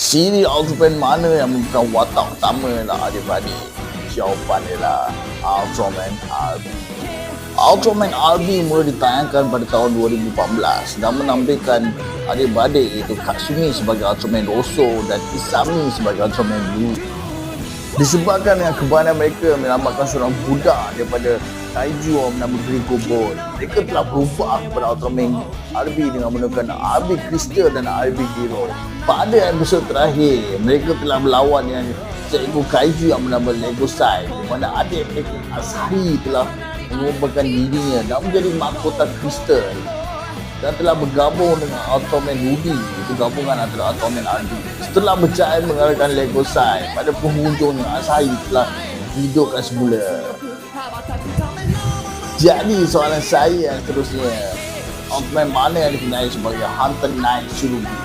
Siri Ultraman mana yang merupakan watak utama lah adik-beradik? Jawapan ialah Ultraman RB. Ultraman RB mula ditayangkan pada tahun 2014 dan menampilkan adik-beradik iaitu Katsumi sebagai Ultraman Rosso dan Isami sebagai Ultraman Blue. Disebabkan dengan kebahagiaan mereka menyelamatkan seorang budak daripada kaiju yang bernama Grigobot. Mereka telah berubah kepada Ultraman RB dengan menggunakan RB Crystal dan RB Hero. Pada episod terakhir, mereka telah melawan dengan seekor kaiju yang bernama Lego Side di mana adik mereka Asari telah mengubahkan dirinya dan menjadi mahkota kristal dan telah bergabung dengan Ultraman Ruby itu gabungan antara Ultraman RB setelah berjaya mengalahkan Lego Sai pada penghujungnya Asahi telah hidupkan semula. Jadi soalan saya yang seterusnya. Ultraman mana yang dikenali sebagai Hunter Knight Tsurugi